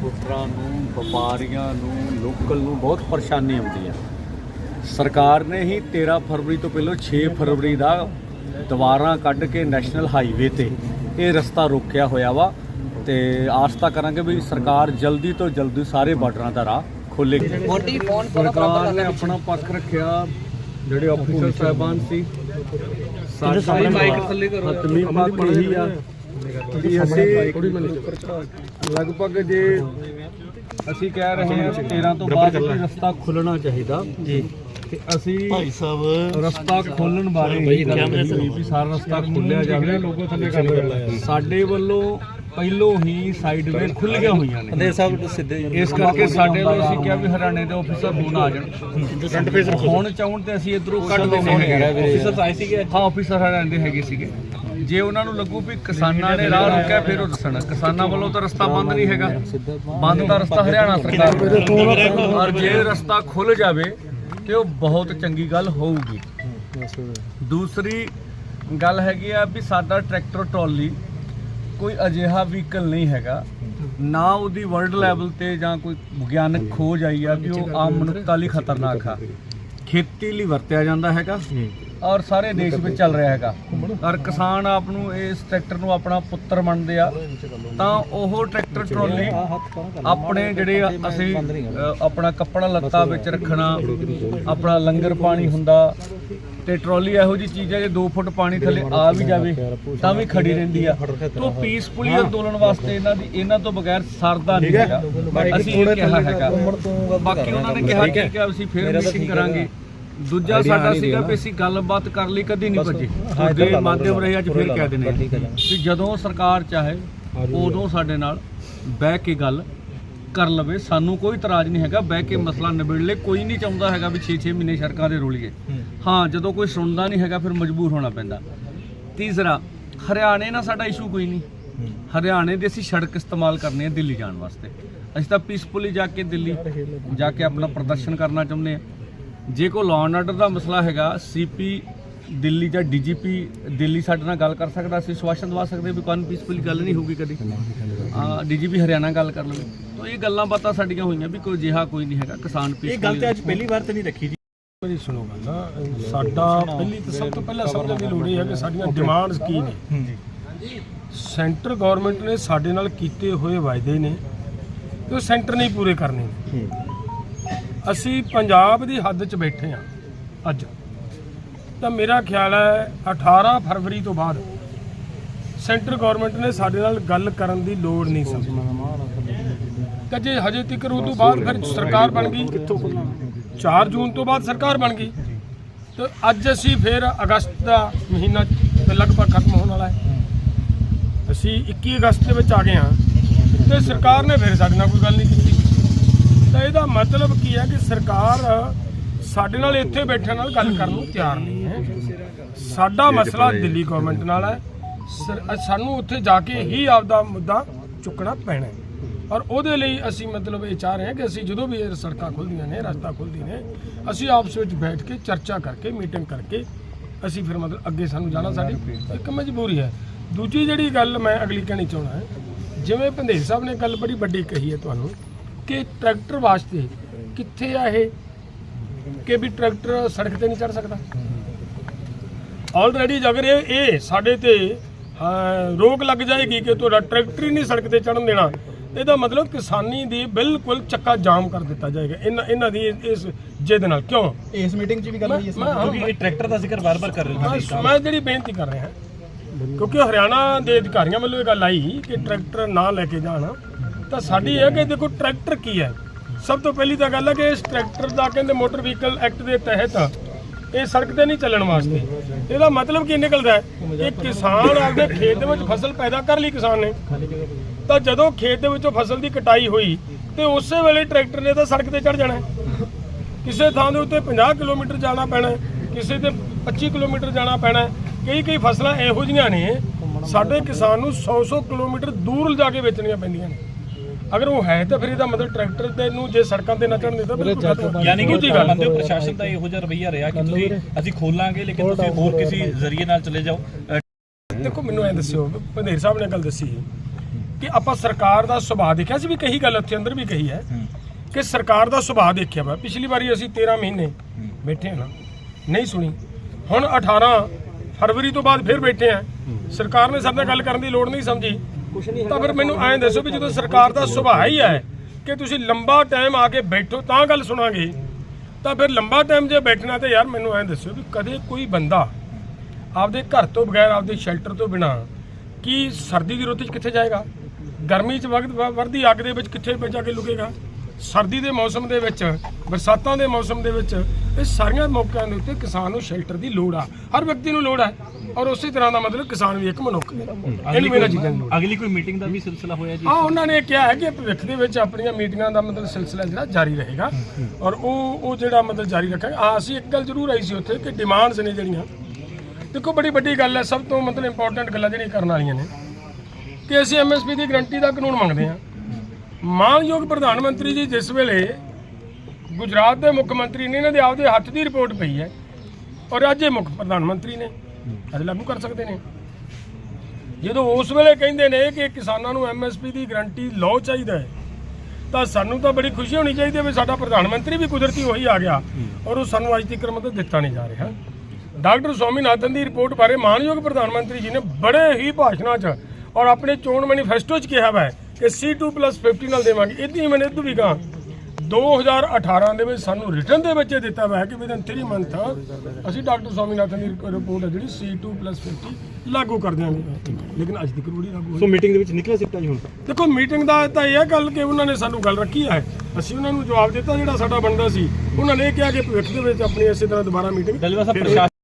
ਟਰਾਂਸਪੋਰਟਰਾਂ ਨੂੰ ਵਪਾਰੀਆਂ ਨੂੰ ਲੋਕਲ ਨੂੰ ਬਹੁਤ ਪਰੇਸ਼ਾਨੀ ਆਉਂਦੀ ਹੈ ਸਰਕਾਰ ਨੇ ਹੀ 13 ਫਰਵਰੀ ਤੋਂ ਪਹਿਲਾਂ 6 ਫਰਵਰੀ ਦਾ ਦੁਬਾਰਾ ਕੱਢ ਕੇ ਨੈਸ਼ਨਲ ਹਾਈਵੇ ਤੇ ਇਹ ਰਸਤਾ ਰੋਕਿਆ ਹੋਇਆ ਵਾ ਤੇ ਆਸ ਤਾਂ ਕਰਾਂਗੇ ਵੀ ਸਰਕਾਰ ਜਲਦੀ ਤੋਂ ਜਲਦੀ ਸਾਰੇ ਬਾਰਡਰਾਂ ਦਾ ਰਾਹ ਖੋਲੇਗੀ ਸਰਕਾਰ ਨੇ ਆਪਣਾ ਪੱਖ ਰੱਖਿਆ ਜਿਹੜੇ ਆਫੀਸਰ ਸਾਹਿਬਾਨ ਸੀ ਸਾਡੇ ਮਾਈਕ ਥੱਲੇ ਕਰੋ। ਹਤਮੀ ਪੱਖ ਇਹੀ ਆ। ਵੀ ਅਸੀਂ ਲਗਭਗ ਜੇ ਅਸੀਂ ਕਹਿ ਰਹੇ ਹਾਂ 13 ਤੋਂ ਬਾਅਦ ਕੋਈ ਰਸਤਾ ਖੁੱਲਣਾ ਚਾਹੀਦਾ। ਜੀ। ਤੇ ਅਸੀਂ ਭਾਈ ਸਾਹਿਬ ਰਸਤਾ ਖੋਲਣ ਬਾਰੇ ਗੱਲ ਵੀ ਸਾਰਾ ਰਸਤਾ ਖੁੱਲਿਆ ਜਾਵੇ। ਲੋਕੋ ਥੱਲੇ ਕਰ ਸਾਡੇ ਵੱਲੋਂ ਪਹਿਲੋਂ ਹੀ ਸਾਈਡਵੇ ਖੁੱਲੀਆਂ ਹੋਈਆਂ ਨੇ। ਅੰਦਰ ਸਾਹਿਬ ਸਿੱਧੇ ਇਸ ਕਰਕੇ ਸਾਡੇ ਵੱਲੋਂ ਅਸੀਂ ਕਿਹਾ ਵੀ ਹਰਿਆਣੇ ਦੇ ਆਫੀਸਰ ਹੁਣ ਆ ਜਾਣ। ਹੁਣ ਚਾਹਣ ਤੇ ਅਸੀਂ ਇਧਰੋਂ ਕੱਢ ਹੈਗੇ ਆਫੀਸਰ ਆਏ ਸੀਗੇ। ਹਾਂ ਆਫੀਸਰ ਹਰਿਆਣੇ ਦੇ ਹੈਗੇ ਸੀਗੇ। ਜੇ ਉਹਨਾਂ ਨੂੰ ਲੱਗੂ ਵੀ ਕਿਸਾਨਾਂ ਨੇ ਰਾਹ ਰੋਕਿਆ, ਫਿਰ ਉਹ ਦੱਸਣ। ਕਿਸਾਨਾਂ ਵੱਲੋਂ ਤਾਂ ਰਸਤਾ ਬੰਦ ਨਹੀਂ ਹੈਗਾ। ਬੰਦ ਦਾ ਰਸਤਾ ਹਰਿਆਣਾ ਸਰਕਾਰ ਔਰ ਜੇ ਰਸਤਾ ਖੁੱਲ ਜਾਵੇ, ਤੇ ਉਹ ਬਹੁਤ ਚੰਗੀ ਗੱਲ ਹੋਊਗੀ। ਦੂਸਰੀ ਗੱਲ ਹੈਗੀ ਆ ਵੀ ਸਾਡਾ ਟਰੈਕਟਰ, ਟਰਾਲੀ ਕੋਈ ਅਜਿਹਾ ਵਹੀਕਲ ਨਹੀਂ ਹੈਗਾ। ਨਾ ਉਹਦੀ ਵਰਲਡ ਲੈਵਲ ਤੇ ਜਾਂ ਕੋਈ ਵਿਗਿਆਨਕ ਖੋਜ ਆਈ ਆ ਵੀ ਉਹ ਆਮ ਮਨੁੱਖਤਾ ਲਈ ਖਤਰਨਾਕ ਆ। ਖੇਤੀ ਲਈ ਵਰਤਿਆ ਜਾਂਦਾ ਹੈਗਾ। ਔਰ ਸਾਰੇ ਦੇਸ਼ ਵਿੱਚ ਚੱਲ ਰਿਹਾ ਹੈਗਾ। ਔਰ ਕਿਸਾਨ ਆਪ ਨੂੰ ਇਸ ਟਰੈਕਟਰ ਨੂੰ ਆਪਣਾ ਪੁੱਤਰ ਮੰਨਦੇ ਆ। ਤਾਂ ਉਹ ਟਰੈਕਟਰ ਟਰਾਲੀ ਆਪਣੇ ਜਿਹੜੇ ਅਸੀਂ ਆਪਣਾ ਕੱਪੜਾ ਲੱਤਾ ਵਿੱਚ ਰੱਖਣਾ ਆਪਣਾ ਲੰਗਰ ਪਾਣੀ ਹੁੰਦਾ ਤੇ ਟਰਾਲੀ ਇਹੋ ਜੀ ਚੀਜ਼ ਹੈ ਜੇ 2 ਫੁੱਟ ਪਾਣੀ ਥੱਲੇ ਆ ਵੀ ਜਾਵੇ ਤਾਂ ਵੀ ਖੜੀ ਰਹਿੰਦੀ ਆ। ਤੋਂ ਪੀਸਫੁਲੀ ਅੰਦੋਲਨ ਵਾਸਤੇ ਇਹਨਾਂ ਦੀ ਇਹਨਾਂ ਤੋਂ ਬਗੈਰ ਸਰਦਾ ਨਹੀਂ ਹੈਗਾ। ਅਸੀਂ ਇਹ ਕਿਹਾ ਹੈਗਾ। ਬਾਕੀ ਉਹਨਾਂ ਨੇ ਕਿਹਾ ਹੈ। ਅਸੀਂ ਫਿਰ ਮੀਟਿੰਗ ਕਰਾਂਗੇ। ਦੂਜਾ ਸਾਡਾ ਸੀਗਾ ਵੀ ਅਸੀਂ ਗੱਲਬਾਤ ਕਰ ਲਈ ਕਦੀ ਨਹੀਂ ਭੱਜੇ। ਤੁਹਾਡੇ ਮਾਧਿਅਮ ਰਹੇ ਅੱਜ ਫਿਰ ਕਹਿ ਦਿੰਦੇ ਕਿ ਜਦੋਂ ਸਰਕਾਰ ਚਾਹੇ ਉਦੋਂ ਸਾਡੇ ਨਾਲ ਬਹਿ ਕੇ ਗੱਲ ਕਰ ਲਵੇ। ਸਾਨੂੰ ਕੋਈ ਇਤਰਾਜ਼ ਨਹੀਂ ਹੈਗਾ ਬਹਿ ਕੇ ਮਸਲਾ ਨਿਬੇੜ ਲੈ ਕੋਈ ਨਹੀਂ ਚਾਹੁੰਦਾ ਹੈਗਾ ਵੀ 6-6 ਮਹੀਨੇ ਸੜਕਾਂ ਦੇ ਰੋਲੀਏ। ਹਾਂ। ਜਦੋਂ ਕੋਈ ਸੁਣਦਾ ਨਹੀਂ ਹੈਗਾ ਫਿਰ ਮਜਬੂਰ ਹੋਣਾ ਪੈਂਦਾ। ਤੀਸਰਾ ਹਰਿਆਣੇ ਨਾਲ ਸਾਡਾ ਇਸ਼ੂ ਕੋਈ ਨਹੀਂ। ਹਰਿਆਣੇ ਦੇ ਅਸੀਂ ਸੜਕ ਇਸਤੇਮਾਲ ਕਰਨੀ ਹੈ ਦਿੱਲੀ ਜਾਣ ਵਾਸਤੇ। ਅਸੀਂ ਤਾਂ ਪੀਸਫੁਲੀ ਜਾ ਕੇ ਦਿੱਲੀ ਜਾ ਕੇ ਆਪਣਾ ਪ੍ਰਦਰਸ਼ਨ ਕਰਨਾ ਚਾਹੁੰਦੇ ਹਾਂ। ਜੇ ਕੋਈ ਲਾਅ ਐਂਡ ਆਰਡਰ ਦਾ ਮਸਲਾ ਹੈਗਾ ਸੀਪੀ ਦਿੱਲੀ ਜਾਂ ਡੀਜੀਪੀ ਦਿੱਲੀ ਸਾਡੇ ਨਾਲ ਗੱਲ ਕਰ ਸਕਦਾ ਅਸੀਂ ਸਵਾਸ਼ਨ ਦਵਾ ਸਕਦੇ ਵੀ ਕੋਈ ਪੀਸਫੁਲੀ ਗੱਲ ਨਹੀਂ ਹੋਊਗੀ ਕਦੀ। ਆ ਡੀਜੀਪੀ ਹਰਿਆਣਾ ਗੱਲ ਕਰ ਲਵੇ। ਤਾਂ ਇਹ ਗੱਲਾਂ ਬਾਤਾਂ ਸਾਡੀਆਂ ਹੋਈਆਂ ਵੀ ਕੋਈ ਜਿਹਾ ਕੋਈ ਨਹੀਂ ਹੈਗਾ ਕਿਸਾਨ ਇਹ ਗੱਲ ਪੀਸਫੁਲੀ ਤੇ ਅੱਜ ਪਹਿਲੀ ਵਾਰ ਤੇ ਨਹੀਂ ਰੱਖੀ ਜੀ। ਮੇਰੀ ਸੁਣੋ ਗੱਲ ਸਾਡਾ ਪਹਿਲੀ ਤਾਂ ਸਭ ਤੋਂ ਪਹਿਲਾਂ ਸਮਝਣ ਦੀ ਲੋੜ ਇਹ ਹੈ ਕਿ ਸਾਡੀਆਂ ਡਿਮਾਂਡਸ ਕੀ ਨੇ? ਸੈਂਟਰ ਗਵਰਨਮੈਂਟ ਨੇ ਸਾਡੇ ਨਾਲ ਕੀਤੇ ਹੋਏ ਵਾਅਦੇ ਨੇ ਤੇ ਉਹ ਸੈਂਟਰ ਨੇ ਹੀ ਪੂਰੇ ਕਰਨੇ ਅਸੀਂ ਪੰਜਾਬ ਦੀ ਹੱਦ 'ਚ ਬੈਠੇ ਹਾਂ ਅੱਜ। ਤਾਂ ਮੇਰਾ ਖਿਆਲ ਹੈ 18 ਫਰਵਰੀ ਤੋਂ ਬਾਅਦ ਸੈਂਟਰ ਗਵਰਨਮੈਂਟ ਨੇ ਸਾਡੇ ਨਾਲ ਗੱਲ ਕਰਨ ਦੀ ਲੋੜ ਨਹੀਂ ਸਮਝੀ ਤਾਂ ਜੇ ਹਜੇ ਤੱਕ ਉਹ ਤੋਂ ਬਾਅਦ ਫਿਰ ਸਰਕਾਰ ਬਣ ਗਈ। 4 ਜੂਨ ਤੋਂ ਬਾਅਦ ਸਰਕਾਰ ਬਣ ਗਈ। ਤੇ ਅੱਜ ਅਸੀਂ ਫਿਰ ਅਗਸਤ ਦਾ ਮਹੀਨਾ ਲਗਭਗ ਖਤਮ ਹੋਣ ਵਾਲਾ ਹੈ। ਅਸੀਂ 21 ਅਗਸਤ ਦੇ ਵਿੱਚ ਆ ਗਏ ਹਾਂ ਤੇ ਸਰਕਾਰ ਨੇ ਫਿਰ ਸਾਡੇ ਨਾਲ ਕੋਈ ਗੱਲ ਨਹੀਂ ਕੀਤੀ। ਤਾਂ ਇਹਦਾ ਮਤਲਬ ਕੀ ਹੈ ਕਿ ਸਰਕਾਰ ਸਾਡੇ ਨਾਲ ਇੱਥੇ ਬੈਠਣ ਨਾਲ ਗੱਲ ਕਰਨ ਨੂੰ ਤਿਆਰ ਨਹੀਂ ਹੈ। ਸਾਡਾ ਮਸਲਾ ਦਿੱਲੀ ਗਵਰਨਮੈਂਟ ਨਾਲ ਹੈ। ਸਾਨੂੰ ਉੱਥੇ ਜਾ ਕੇ ਹੀ ਆਪਦਾ ਮੁੱਦਾ ਚੁੱਕਣਾ ਪੈਣਾ ਹੈ। ਔਰ ਉਹਦੇ ਲਈ ਅਸੀਂ ਮਤਲਬ ਇਹ ਚਾਹ ਰਹੇ ਹਾਂ ਕਿ ਅਸੀਂ ਜਦੋਂ ਵੀ ਇਹ ਸੜਕਾਂ ਖੁੱਲਦੀਆਂ ਨੇ ਰਸਤਾ ਖੁੱਲਦੀ ਨੇ ਅਸੀਂ ਆਪਸ ਵਿੱਚ ਬੈਠ ਕੇ ਚਰਚਾ ਕਰਕੇ ਮੀਟਿੰਗ ਕਰਕੇ ਅਸੀਂ ਫਿਰ ਮਤਲਬ ਅੱਗੇ ਸਾਨੂੰ ਜਾਣਾ ਸਾਡੀ ਇੱਕ ਮਜਬੂਰੀ ਹੈ। ਦੂਜੀ ਜਿਹੜੀ ਗੱਲ ਮੈਂ ਅਗਲੀ ਕਹਿਣੀ ਚਾਹਣਾ ਹੈ ਜਿਵੇਂ ਭੰਦੇਰ ਸਾਹਿਬ ਨੇ ਗੱਲ ਬੜੀ ਵੱਡੀ ਕਹੀ ਹੈ ਤੁਹਾਨੂੰ ਕਿ ਟਰੈਕਟਰ ਵਾਸਤੇ ਕਿੱਥੇ ਆ ਇਹ? ਕਿ ਵੀ ਟਰੈਕਟਰ ਸੜਕ ਤੇ ਨਹੀਂ ਚੜ ਸਕਦਾ? ਆਲਰੇਡੀ ਅਗਰ ਇਹ ਇਹ ਸਾਡੇ ਤੇ ਹਾਂ, ਰੋਕ ਲੱਗ ਜਾਏਗੀ ਕਿ ਤੁਹਾਡਾ ਟਰੈਕਟਰ ਹੀ ਨਹੀਂ ਸੜਕ ਤੇ ਚੜਨ ਦੇਣਾ ਇਹਦਾ ਮਤਲਬ ਕਿਸਾਨੀ ਦੀ ਬਿਲਕੁਲ ਚੱਕਾ ਜਾਮ ਕਰ ਦਿੱਤਾ ਜਾਏਗਾ। ਇਹਨਾਂ ਇਹਨਾਂ ਦੀ ਇਸ- ਜਿੱਦ ਨਾਲ। ਕਿਉਂ? ਇਸ ਮੀਟਿੰਗ 'ਚ ਵੀ ਗੱਲ ਹੋਈ ਇਸ ਕਿਉਂਕਿ ਇਹ ਟਰੈਕਟਰ ਦਾ ਜ਼ਿਕਰ ਵਾਰ-ਵਾਰ ਕਰ ਰਹੇ ਮੈਂ ਮੈਂ ਜਿਹੜੀ ਬੇਨਤੀ ਕਰ ਰਿਹਾ ਕਿਉਂਕਿ ਹਰਿਆਣਾ ਦੇ ਅਧਿਕਾਰੀਆਂ ਵੱਲੋਂ ਇਹ ਗੱਲ ਆਈ ਕਿ ਟਰੈਕਟਰ ਨਾ ਲੈ ਕੇ ਜਾਣ। ਤਾਂ ਸਾਡੀ ਇਹ ਹੈ ਕਿ ਦੇਖੋ, ਟਰੈਕਟਰ ਕੀ ਹੈ? ਸਭ ਤੋਂ ਪਹਿਲੀ ਤਾਂ ਗੱਲ ਹੈ ਕਿ ਇਸ ਟਰੈਕਟਰ ਦਾ ਕਹਿੰਦੇ ਮੋਟਰ ਵਹੀਕਲ ਐਕਟ ਦੇ ਤਹਿਤ ਇਹ ਸੜਕ ਤੇ ਨਹੀਂ ਚੱਲਣ ਵਾਸਤੇ। ਇਹਦਾ ਮਤਲਬ ਕੀ ਨਿਕਲਦਾ ਹੈ? ਕਿ ਕਿਸਾਨ ਆਪਣੇ ਖੇਤ ਦੇ ਵਿੱਚ ਫਸਲ ਪੈਦਾ ਕਰ ਲਈ ਕਿਸਾਨ ਨੇ। ਤਾਂ ਜਦੋਂ ਖੇਤ ਦੇ ਵਿੱਚੋਂ ਫਸਲ ਦੀ ਕਟਾਈ ਹੋਈ, ਤੇ ਉਸੇ ਵੇਲੇ ਟਰੈਕਟਰ ਨੇ ਤਾਂ ਸੜਕ ਤੇ ਚੜ ਜਾਣਾ ਕਿਸੇ ਥਾਂ ਦੇ ਉੱਤੇ 50 ਕਿਲੋਮੀਟਰ ਜਾਣਾ ਪੈਣਾ ਕਿਸੇ ਤੇ 25 ਕਿਲੋਮੀਟਰ ਜਾਣਾ ਪੈਣਾ ਕਈ ਕਈ ਫਸਲਾਂ ਇਹੋ ਜਿਹੀਆਂ ਨੇ, ਸਾਡੇ ਕਿਸਾਨ ਨੂੰ 100-100 ਕਿਲੋਮੀਟਰ ਦੂਰ ਲਿਜਾ ਕੇ ਵੇਚਣੀਆਂ ਪੈਂਦੀਆਂ ਨੇ। ਅਗਰ ਉਹ ਹੈ ਤਾਂ ਫਿਰ ਇਹਦਾ ਮਤਲਬ ਟਰੈਕਟਰ ਤੇ ਨੂੰ ਜੇ ਸੜਕਾਂ ਤੇ ਨਾ ਚੜਨ ਦਿੱਤਾ ਬਿਲਕੁਲ। ਯਾਨੀ ਕਿ ਤੁਸੀਂ ਗੱਲ ਮੰਨਦੇ ਹੋ ਪ੍ਰਸ਼ਾਸਨ ਦਾ ਇਹੋ ਜਿਹਾ ਰਵੱਈਆ ਰਿਹਾ ਕਿ ਤੁਸੀਂ ਅਸੀਂ ਖੋਲਾਂਗੇ ਲੇਕਿਨ ਤੁਸੀਂ ਹੋਰ ਕਿਸੇ ਜ਼ਰੀਏ ਨਾਲ ਚਲੇ ਜਾਓ। ਦੇਖੋ ਮੈਨੂੰ ਐ ਦੱਸਿਓ ਪੰਧੇਰ ਸਾਹਿਬ ਨੇ ਗੱਲ ਦੱਸੀ ਕਿ ਆਪਾਂ ਸਰਕਾਰ ਦਾ ਸੁਭਾਅ ਦੇਖਿਆ ਸੀ ਵੀ ਕਹੀ ਗੱਲ ਉੱਥੇ ਅੰਦਰ ਵੀ ਕਹੀ ਹੈ ਕਿ ਸਰਕਾਰ ਦਾ ਸੁਭਾਅ ਦੇਖਿਆ ਵਾ। ਪਿਛਲੀ ਵਾਰੀ ਅਸੀਂ 13 ਮਹੀਨੇ ਬੈਠੇ ਹਾਂ ਨਹੀਂ ਸੁਣੀ। ਹੁਣ 18 ਫਰਵਰੀ ਤੋਂ ਬਾਅਦ ਫਿਰ ਬੈਠੇ ਆ ਸਰਕਾਰ ਨੇ ਸਾਡੇ ਨਾਲ ਗੱਲ ਕਰਨ ਦੀ ਲੋੜ ਨਹੀਂ ਸਮਝੀ। ਤਾਂ ਫਿਰ ਮੈਨੂੰ ਐਂ ਦੱਸੋ ਵੀ ਜਦੋਂ ਸਰਕਾਰ ਦਾ ਸੁਭਾਅ ਹੀ ਹੈ ਕਿ ਤੁਸੀਂ ਲੰਬਾ ਟਾਈਮ ਆ ਕੇ ਬੈਠੋ ਤਾਂ ਗੱਲ ਸੁਣਾਂਗੇ। ਤਾਂ ਫਿਰ ਲੰਬਾ ਟਾਈਮ ਜੇ ਬੈਠਣਾ ਤੇ ਯਾਰ ਮੈਨੂੰ ਐਂ ਦੱਸੋ ਵੀ ਕਦੇ ਕੋਈ ਬੰਦਾ ਆਪਦੇ ਘਰ ਤੋਂ ਬਗੈਰ ਆਪਦੇ ਸ਼ੈਲਟਰ ਤੋਂ ਬਿਨਾ ਕੀ ਸਰਦੀ ਦੀ ਰੁੱਤ 'ਚ ਕਿੱਥੇ ਜਾਏਗਾ? ਗਰਮੀ 'ਚ ਵਕਤ ਵਰਦੀ ਅੱਗ ਦੇ ਵਿੱਚ ਕਿੱਥੇ ਜਾ ਕੇ ਲੁਕੇਗਾ? ਸਰਦੀ ਦੇ ਮੌਸਮ ਦੇ ਵਿੱਚ ਬਰਸਾਤਾਂ ਦੇ ਮੌਸਮ ਦੇ ਵਿੱਚ ਇਹ ਸਾਰੀਆਂ ਮੌਕਿਆਂ ਦੇ ਉੱਤੇ ਕਿਸਾਨ ਨੂੰ ਸ਼ੈਲਟਰ ਦੀ ਲੋੜ ਆ। ਹਰ ਵਿਅਕਤੀ ਨੂੰ ਲੋੜ ਹੈ ਔਰ ਉਸੇ ਤਰ੍ਹਾਂ ਦਾ ਮਤਲਬ ਕਿਸਾਨ ਵੀ ਇੱਕ ਮਨੁੱਖ ਹੈ ਇਹਨੂੰ ਮੇਰਾ ਚੀਜ਼ਾਂ ਲੋੜ ਹੈ। ਅਗਲੀ ਕੋਈ ਮੀਟਿੰਗ ਦਾ ਵੀ ਸਿਲਸਿਲਾ ਹੋਇਆ ਜੀ? ਆ ਉਹਨਾਂ ਨੇ ਕਿਹਾ ਹੈ ਕਿ ਭਵਿੱਖ ਦੇ ਵਿੱਚ ਆਪਣੀਆਂ ਮੀਟਿੰਗਾਂ ਦਾ ਮਤਲਬ ਸਿਲਸਿਲਾ ਜਿਹੜਾ ਜਾਰੀ ਰਹੇਗਾ। ਔਰ ਉਹ ਉਹ ਜਿਹੜਾ ਮਤਲਬ ਜਾਰੀ ਰੱਖਾਂਗੇ। ਹਾਂ ਅਸੀਂ ਇੱਕ ਗੱਲ ਜ਼ਰੂਰ ਆਈ ਸੀ ਉੱਥੇ ਕਿ ਡਿਮਾਂਡਸ ਨੇ ਜਿਹੜੀਆਂ। ਦੇਖੋ ਬੜੀ ਵੱਡੀ ਗੱਲ ਹੈ ਸਭ ਤੋਂ ਮਤਲਬ ਇੰਪੋਰਟੈਂਟ ਗੱਲਾਂ ਜਿਹੜੀਆਂ ਕਰਨ ਵਾਲੀਆਂ ਨੇ ਕਿ ਅਸੀਂ ਐਮਐਸਪੀ ਦੀ ਗਰੰਟੀ ਦਾ ਕਾਨੂੰਨ ਮੰਗਦੇ ਹਾਂ। ਮਾਨਯੋਗ ਪ੍ਰਧਾਨ ਮੰਤਰੀ ਜੀ ਜਿਸ ਵੇਲੇ ਗੁਜਰਾਤ ਦੇ ਮੁੱਖ ਮੰਤਰੀ ਨੇ, ਇਹਨਾਂ ਦੇ ਆਪਦੇ ਹੱਥ ਦੀ ਰਿਪੋਰਟ ਪਈ ਹੈ ਔਰ ਅੱਜ ਇਹ ਮੁੱਖ ਪ੍ਰਧਾਨ ਮੰਤਰੀ ਨੇ, ਅੱਜ ਲਾਗੂ ਕਰ ਸਕਦੇ ਨੇ। ਜਦੋਂ ਉਸ ਵੇਲੇ ਕਹਿੰਦੇ ਨੇ ਕਿ ਕਿਸਾਨਾਂ ਨੂੰ ਐਮਐਸਪੀ ਦੀ ਗਰੰਟੀ ਲਾਅ ਚਾਹੀਦਾ ਹੈ, ਤਾਂ ਸਾਨੂੰ ਤਾਂ ਬੜੀ ਖੁਸ਼ੀ ਹੋਣੀ ਚਾਹੀਦੀ ਹੈ ਵੀ ਸਾਡਾ ਪ੍ਰਧਾਨ ਮੰਤਰੀ ਵੀ ਕੁਦਰਤੀ ਉਹੀ ਆ ਗਿਆ ਔਰ ਉਹ ਸਾਨੂੰ ਅੱਜ ਤੱਕ ਮਤਲਬ ਦਿੱਤਾ ਨਹੀਂ ਜਾ ਰਿਹਾ। ਡਾਕਟਰ ਸਵਾਮੀਨਾਥਨ ਦੀ ਰਿਪੋਰਟ ਬਾਰੇ ਮਾਨਯੋਗ ਪ੍ਰਧਾਨ ਮੰਤਰੀ ਜੀ ਨੇ ਬੜੇ ਹੀ ਭਾਸ਼ਣਾਂ 'ਚ ਔਰ ਆਪਣੇ ਚੋਣ ਮੈਨੀਫੈਸਟੋ 'ਚ ਕਿਹਾ ਵਾ ਹੈ ਕਿ C2+50 ਨਾਲ ਦੇਵਾਂਗੇ, ਇਦਾਂ ਹੀ ਮੈਨੇ ਇਦੋਂ ਵੀ ਕਹਾ 2018 ਦੇ ਵਿੱਚ ਸਾਨੂੰ ਰਿਟਰਨ ਦੇ ਵਿੱਚ ਇਹ ਦਿੱਤਾ ਹੋਇਆ ਹੈ ਕਿ ਵਿਦਨ 3 ਮੰਥ ਅਸੀਂ ਡਾਕਟਰ ਸਵਾਮੀਨਾਥਨ ਦੀ ਰਿਪੋਰਟ ਹੈ ਜਿਹੜੀ C2+50 ਲਾਗੂ ਕਰ ਦਿਆਂਗੇ। ਲੇਕਿਨ ਅੱਜ ਤੱਕ ਉਹ ਨਹੀਂ ਲਾਗੂ ਹੋਈ ਸੋ ਮੀਟਿੰਗ ਦੇ ਵਿੱਚ ਨਿਕਲਿਆ ਸਿੱਟਾ ਜੀ ਹੁਣ? ਦੇਖੋ ਮੀਟਿੰਗ ਦਾ ਤਾਂ ਇਹ ਹੈ ਗੱਲ ਕਿ ਉਹਨਾਂ ਨੇ ਸਾਨੂੰ ਗੱਲ ਰੱਖੀ ਹੈ। ਅਸੀਂ ਉਹਨਾਂ ਨੂੰ ਜਵਾਬ ਦਿੱਤਾ ਜਿਹੜਾ ਸਾਡਾ ਬਣਦਾ ਸੀ। ਉਹਨਾਂ ਨੇ ਇਹ ਕਿਹਾ ਕਿ ਭਵਿੱਖ ਦੇ ਵਿੱਚ ਆਪਣੀ ਇਸੇ ਤਰ੍ਹਾਂ ਦੁਬਾਰਾ ਮੀਟਿੰਗ ਡਲਵਾ ਸਾਹਿਬ ਪ੍ਰਸ਼ਾਸਨ